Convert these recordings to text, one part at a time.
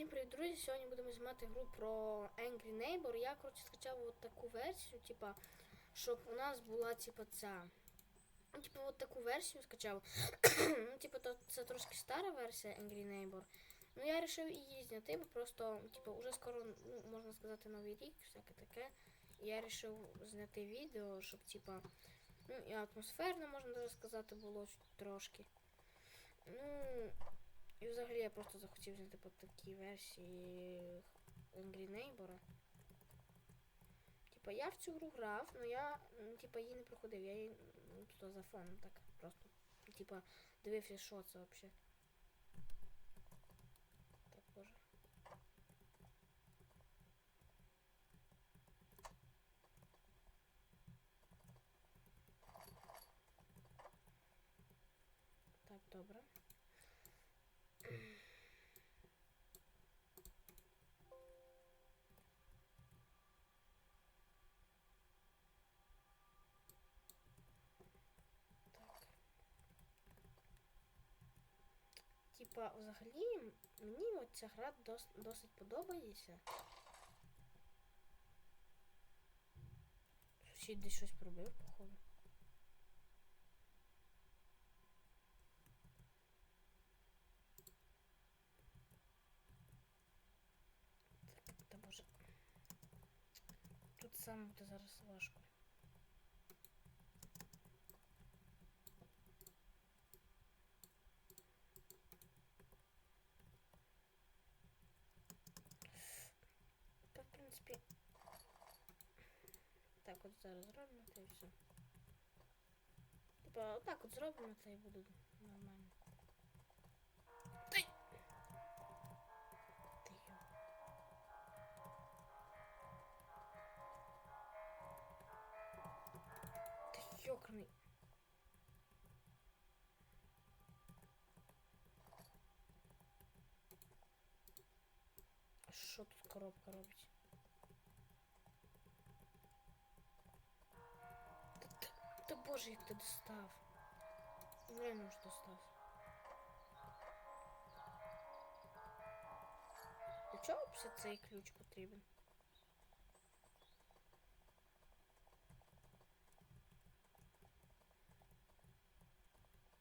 Всім привіт, друзі! Сьогодні будемо знімати гру про Angry Neighbor. Я, коротше, скачав от таку версію, типа, щоб у нас була, типа, ця. Ну, типа, от таку версію скачав. ну, типа, то це трошки стара версія Angry Neighbor. Ну, я вирішив її зняти, бо просто, типа, уже скоро, ну, можна сказати, новий рік, всяке таке. Я вирішив зняти відео, щоб, типа, ну, і атмосферно, можна даже сказати, було трошки. Ну, і взагалі я просто захотів зняти по такій версії Angry Neighbor. Типа я в цю гру грав, але я м, типа її не проходив, я її ну, тут за фоном так просто. Типа дивився, що це взагалі. Так, боже. Так, добре. Типа, взагалі, мені от ця гра дос, досить подобається. Сусід десь щось пробив, походу. Так, та боже. Тут саме буде зараз важко. Та, в принципі. Так, от зараз зробимо це і все. Типа, отак от зробимо це і буде нормально. Ти! Ти йо. Ти йокарний. А що тут коробка робить? Боже, як ти достав. Реально ж достав. Для чого все цей ключ потрібен?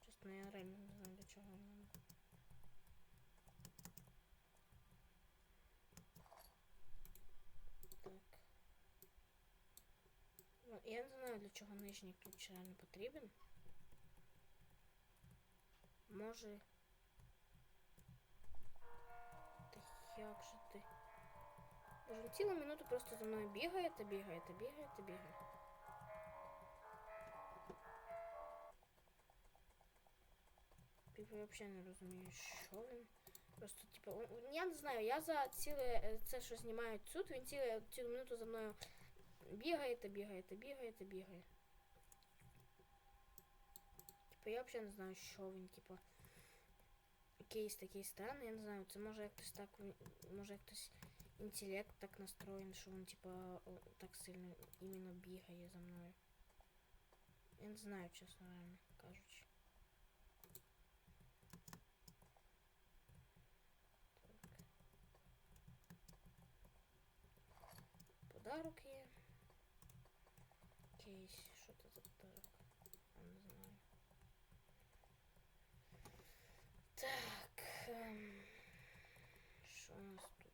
Чесно, я реально не знаю, для чого він. Так. Я не знаю, для чого нижній ключ реально потрібен. Може. Та як же ти? Боже, він цілу минуту просто за мною бігає та бігає, та бігає, та бігає. Типу, я взагалі не розумію, що він. Просто, типу, я не знаю, я за ціле е, це, що знімають тут, він ціле, цілу минуту за мною бігає та бігає, та бігає, та бігає. Типу, я взагалі не знаю, що він, типу. Якийсь такий странний, я не знаю, це може якось так, він- може якось інтелект так настроєн, що він, типу, о, так сильно іменно бігає за мною. Я не знаю, чесно, реально кажучи. Так. Подарок є. Що це за подарок? Я не знаю. Так. ем, Що у нас тут?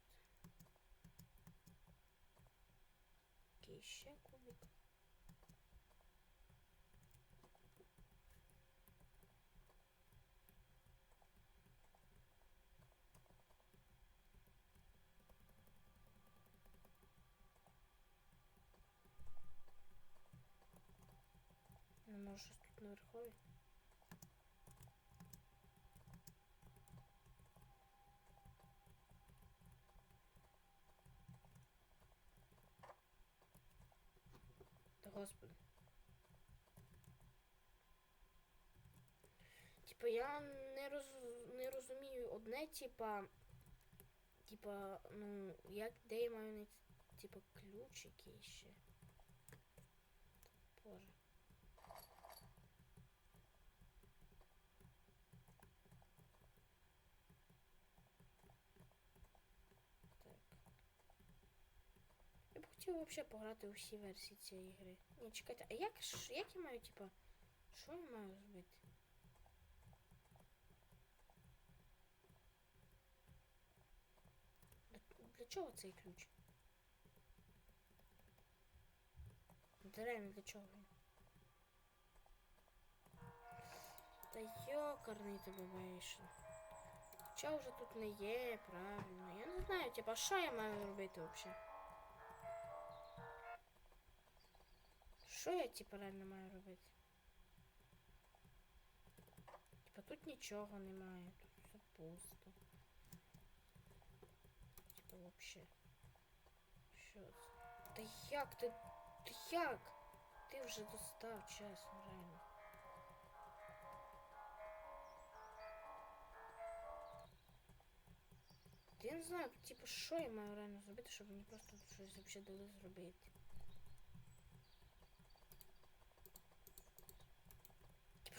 Який ще кубик? Ну, може щось тут наверхові? Та господи. Типа я не роз... не розумію одне, типа. Типа, ну, як де я маю знайти, типа, ключ який ще. Боже. Хотів взагалі пограти у всі версії цієї гри. Ні, чекайте, а як, як я маю, типа, що я маю зробити? Для, чого цей ключ? Реально для чого він? Та йокарний тебе бейшн. Хоча вже тут не є, правильно. Я не знаю, типа, що я маю робити взагалі? Що я, типа, реально маю робити? Типа тут нічого немає, тут все пусто. Типа вообще. Що це? Та як ти? Ти як? Ти вже достав, чесно, реально. Та Я не знаю, типу, що я маю реально зробити, щоб мені просто щось взагалі дали зробити.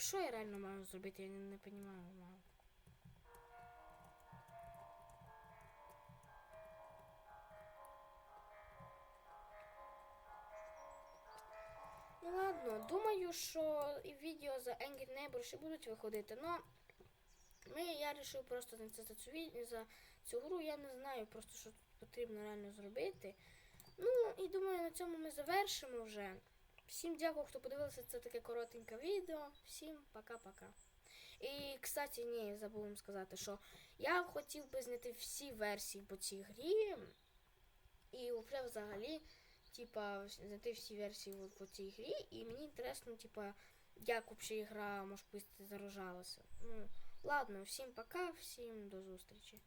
Що я реально маю зробити, я не, не розумію. Ну ладно, думаю, що і відео за Angry Neighbor ще будуть виходити, но ми, я вирішив просто за цю, за цю гру, я не знаю просто, що тут потрібно реально зробити. Ну, і думаю, на цьому ми завершимо вже. Всім дякую, хто подивився це таке коротеньке відео. Всім пока-пока. І, кстати, ні, забув вам сказати, що я хотів би знайти всі версії по цій грі. І вже взагалі, типа, знайти всі версії по цій грі. І мені інтересно, типа, як взагалі гра може заражалася. Ну, ладно, всім пока, всім до зустрічі.